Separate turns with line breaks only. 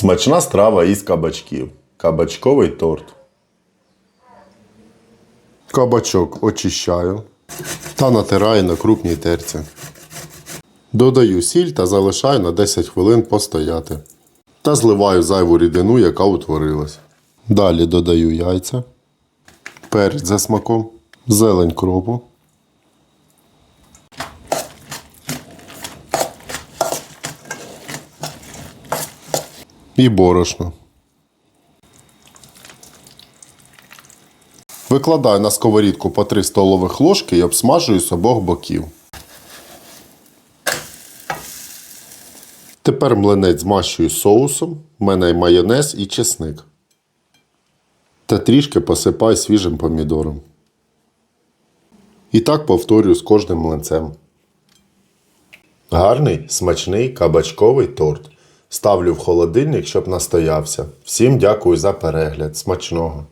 Смачна страва із кабачків. Кабачковий торт. Кабачок очищаю та натираю на крупній терці. Додаю сіль та залишаю на 10 хвилин постояти. Та зливаю зайву рідину, яка утворилась. Далі додаю яйця, перець за смаком, зелень кропу. І борошно. Викладаю на сковорідку по 3 столових ложки і обсмажую з обох боків. Тепер млинець змащую соусом, в мене й майонез і чесник. Та трішки посипаю свіжим помідором. І так повторюю з кожним млинцем. Гарний, смачний кабачковий торт. Ставлю в холодильник, щоб настоявся. Всім дякую за перегляд. Смачного!